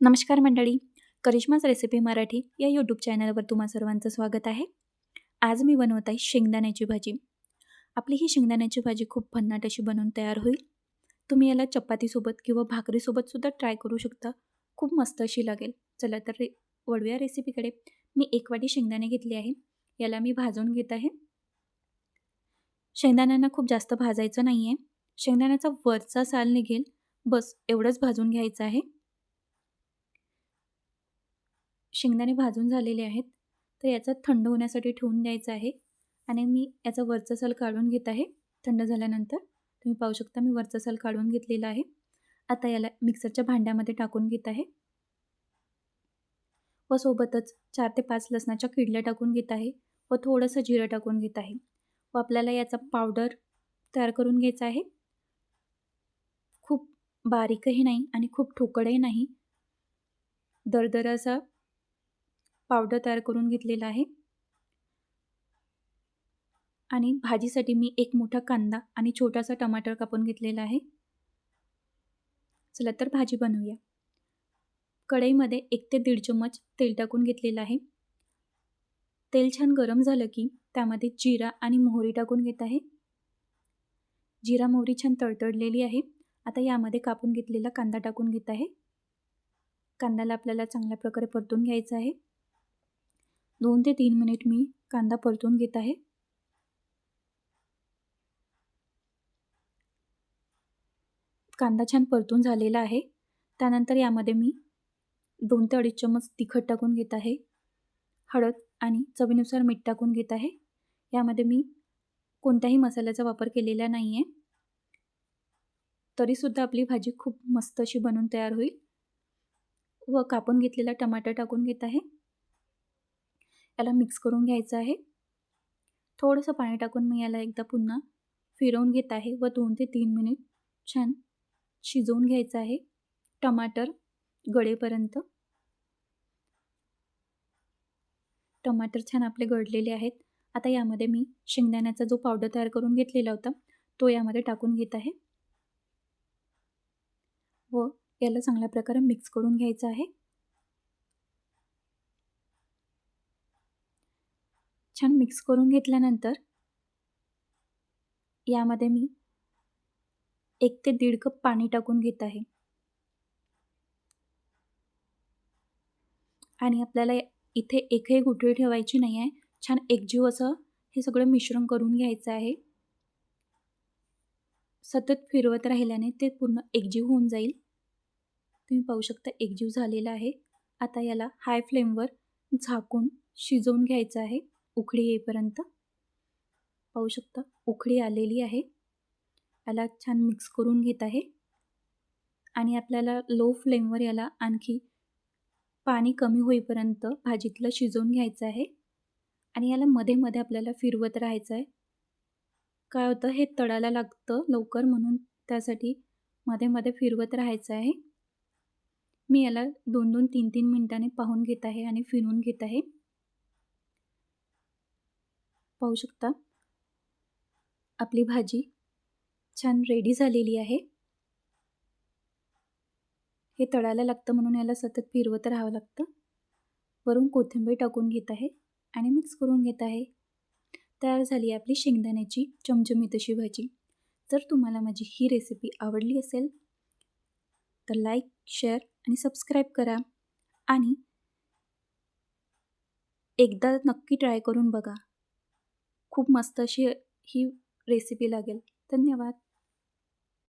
नमस्कार मंडळी. करिश्माज रेसिपी मराठी या यूट्यूब चॅनलवर तुम्हा सर्वांचं स्वागत आहे. आज मी बनवत आहे शेंगदाण्याची भाजी. आपली ही शेंगदाण्याची भाजी खूप भन्नाट अशी बनवून तयार होईल. तुम्ही याला चपातीसोबत किंवा भाकरीसोबतसुद्धा ट्राय करू शकता. खूप मस्त अशी लागेल. चला तर रे वळूया रेसिपीकडे मी एक वाटी शेंगदाणे घेतले आहे. याला मी भाजून घेत आहे. शेंगदाण्यांना खूप जास्त भाजायचं नाही आहे शेंगदाण्याचा वरचा साल निघेल. बस एवढंच भाजून घ्यायचं आहे. शेंगदाणे भाजून झालेले आहेत. तर याचा थंड होण्यासाठी ठेवून द्यायचं आहे. आणि मी याचा वरचा साल काढून घेत आहे. थंड झाल्यानंतर तुम्ही पाहू शकता मी वरचा साल काढून घेतलेला आहे. आता याला मिक्सरच्या भांड्यामध्ये टाकून घेत आहे. व सोबतच चार ते पाच लसणाच्या किडल्या टाकून घेत आहे. व थोडंसं जिरं टाकून घेत आहे. व आपल्याला याचा पावडर तयार करून घ्यायचा आहे. खूप बारीकही नाही आणि खूप ठोकळही नाही. दरदर असा पावडर तयार करून घेतलेला आहे. आणि भाजीसाठी मी एक मोठा कांदा आणि छोटासा टमाटर कापून घेतलेला आहे. चला तर भाजी बनवूया. कढईमध्ये एक ते दीड चम्मच तेल टाकून घेतलेलं आहे. तेल छान गरम झालं की त्यामध्ये जिरा आणि मोहरी टाकून घेत आहे. जिरा मोहरी छान तडतडलेली आहे. आता यामध्ये कापून घेतलेला कांदा टाकून घेत आहे. कांद्याला आपल्याला चांगल्या प्रकारे परतून घ्यायचा आहे. दोन ते तीन मिनिट मी कांदा परतून घेत आहे. कांदा छान परतून झालेला आहे. त्यानंतर यामध्ये मी दोन ते अडीच चम्मच तिखट टाकून घेत आहे. हळद आणि चवीनुसार मीठ टाकून घेत आहे. यामध्ये मी कोणत्याही मसाल्याचा वापर केलेला नाही आहे तरीसुद्धा आपली भाजी खूप मस्त अशी बनवून तयार होईल. व कापून घेतलेला टमाटर टाकून घेत आहे. याला मिक्स करून घ्यायचं आहे. थोडंसं पाणी टाकून मी याला एकदा पुन्हा फिरवून घेत आहे व दोन ते तीन मिनिट छान शिजवून घ्यायचं आहे. टमाटर गळेपर्यंत. टमाटर छान आपले गळलेले आहेत. आता यामध्ये मी शेंगदाण्याचा जो पावडर तयार करून घेतलेला होता तो यामध्ये टाकून घेत आहे. व याला चांगल्या प्रकारे मिक्स करून घ्यायचं आहे. छान मिक्स करून घेतल्यानंतर यामध्ये मी एक ते दीड कप पाणी टाकून घेत आहे. आणि आपल्याला इथे एकही गुठळी ठेवायची नाही आहे. छान एकजीव असं हे सगळं मिश्रण करून घ्यायचं आहे. सतत फिरवत राहिल्याने ते पूर्ण एकजीव होऊन जाईल. तुम्ही पाहू शकता एकजीव झालेला आहे. आता याला हाय फ्लेमवर झाकून शिजवून घ्यायचं आहे. उकळी येईपर्यंत? पाहू शकता उकळी आलेली आहे. याला छान मिक्स करून घेत आहे. आणि आपल्याला लो फ्लेमवर याला आणखी पाणी कमी होईपर्यंत भाजीतलं शिजवून घ्यायचं आहे. आणि याला मध्ये मध्ये आपल्याला फिरवत राहायचं आहे. काय होतं हे तळायला लागतं लवकर म्हणून त्यासाठी मध्ये मध्ये फिरवत राहायचं आहे. मी याला दोन दोन तीन तीन मिनटाने पाहून घेत आहे आणि फिरवून घेत आहे. पाहू शकता. आपली भाजी छान रेडी झालेली आहे. हे तळायला लागतं म्हणून याला सतत फिरवत राहावं लागतं. वरून कोथिंबीर टाकून घेत आहे आणि मिक्स करून घेत आहे. तयार झाली आपली शेंगदाण्याची चमचमीत अशी भाजी. जर तुम्हाला माझी ही रेसिपी आवडली असेल तर लाईक शेअर आणि सबस्क्राईब करा. आणि एकदा नक्की ट्राय करून बघा. खूप मस्त अशी ही रेसिपी लागेल. धन्यवाद.